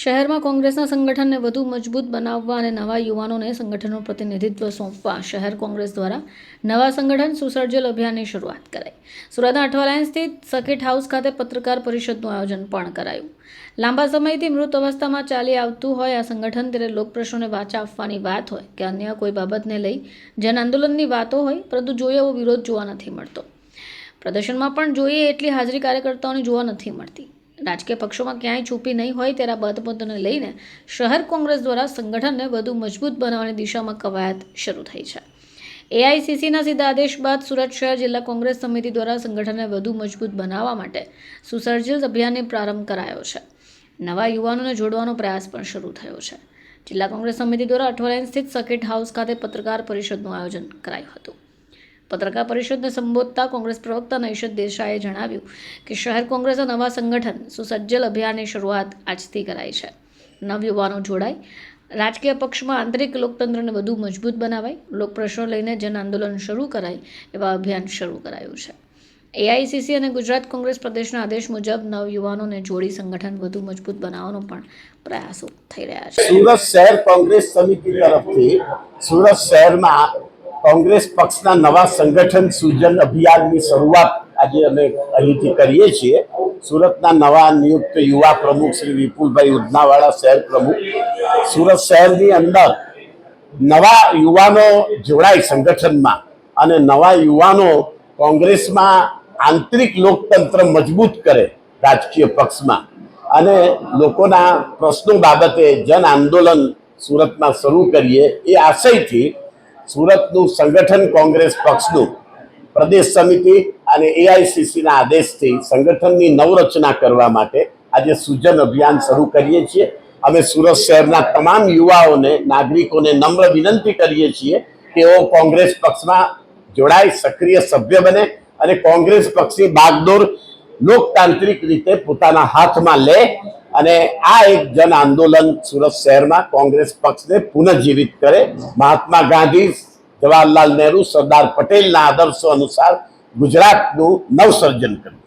શહેરમાં કોંગ્રેસના સંગઠનને વધુ મજબૂત બનાવવા અને નવા યુવાનોને સંગઠનનું પ્રતિનિધિત્વ સોંપવા શહેર કોંગ્રેસ દ્વારા નવા સંગઠન સુસર્જલ અભિયાનની શરૂઆત કરાઈ. સુરતના અઠવાલાયન સ્થિત સર્કિટ હાઉસ ખાતે પત્રકાર પરિષદનું આયોજન પણ કરાયું. લાંબા સમયથી મૃત અવસ્થામાં ચાલી આવતું હોય આ સંગઠન ત્યારે લોકપ્રશ્નોને વાચા આપવાની વાત હોય કે અન્ય કોઈ બાબતને લઈ જન આંદોલનની વાતો હોય, પરંતુ જોઈએ એવો વિરોધ જોવા નથી મળતો. પ્રદર્શનમાં પણ જોઈએ એટલી હાજરી કાર્યકર્તાઓની જોવા નથી મળતી. રાજકીય પક્ષોમાં ક્યાંય છૂપી નહીં હોય તેના બાબતોને લઈને શહેર કોંગ્રેસ દ્વારા સંગઠનને વધુ મજબૂત બનાવવાની દિશામાં કવાયત શરૂ થઈ છે. એઆઈસીસીના સીધા આદેશ બાદ સુરત શહેર જિલ્લા કોંગ્રેસ સમિતિ દ્વારા સંગઠનને વધુ મજબૂત બનાવવા માટે સુસર્જિત અભિયાનને પ્રારંભ કરાયો છે. નવા યુવાનોને જોડવાનો પ્રયાસ પણ શરૂ થયો છે. જિલ્લા કોંગ્રેસ સમિતિ દ્વારા અઠવાડિયા સ્થિત સર્કિટ હાઉસ ખાતે પત્રકાર પરિષદનું આયોજન કરાયું હતું. પત્રકાર પરિષદને સંબોધતા કોંગ્રેસ પ્રવક્તા નૈશદ દેસાઈએ જણાવ્યું કે શહેર કોંગ્રેસના નવા સંગઠન સુસજ્જલ અભિયાનની શરૂઆત આજથી કરાઈ છે. નવયુવાનો જોડાય. રાજકીય પક્ષમાં આંતરિક લોકતંત્રને વધુ મજબૂત બનાવાય. લોકપ્રશ્નો લઈને જન આંદોલન શરૂ કરાય એવા અભિયાન શરૂ કરાયું છે. એઆઈસીસી અને ગુજરાત કોંગ્રેસ પ્રદેશના આદેશ મુજબ નવયુવાનોને જોડી સંગઠન વધુ મજબૂત બનાવવાનો પણ પ્રયાસો થઈ રહ્યા છે. સુરત શહેર કોંગ્રેસ સમિતિ તરફથી સુરત શહેરમાં કોંગ્રેસ પક્ષના નવા સંગઠન સૂજન અભિયાનની શરૂઆત આજે અમે અહીંથી કરીએ છીએ. સુરતના નવા નિયુક્ત યુવા પ્રમુખ શ્રી વિપુલભાઈ ઉધનાવાળા શહેર પ્રમુખ. સુરત શહેરની અંદર નવા યુવાનો જોડાય સંગઠનમાં અને નવા યુવાનો કોંગ્રેસમાં આંતરિક લોકતંત્ર મજબૂત કરે રાજકીય પક્ષમાં. અને લોકોના પ્રશ્નો બાબતે જન આંદોલન સુરતમાં શરૂ કરીએ એ આશયથી સુરતનું સંગઠન કોંગ્રેસ પક્ષનું પ્રદેશ સમિતિ અને એઆઈસીસીના આદેશથી સંગઠનની નવરચના કરવા માટે આજે સૂજન અભિયાન શરૂ કરીએ છીએ. અમે સુરત શહેરના તમામ યુવાઓને, નાગરિકોને નમ્ર વિનંતી કરીએ છીએ તેઓ કોંગ્રેસ પક્ષમાં જોડાય, સક્રિય સભ્ય બને અને કોંગ્રેસ પક્ષની બાગડોર લોકતાંત્રિક રીતે પોતાના હાથમાં લે અને આ એક જન આંદોલન સુરત શહેરમાં કોંગ્રેસ પક્ષને પુનઃજીવિત કરે. મહાત્મા ગાંધી, જવાહરલાલ નહેરુ, સરદાર પટેલના આદર્શો અનુસાર ગુજરાતનું નવસર્જન કરે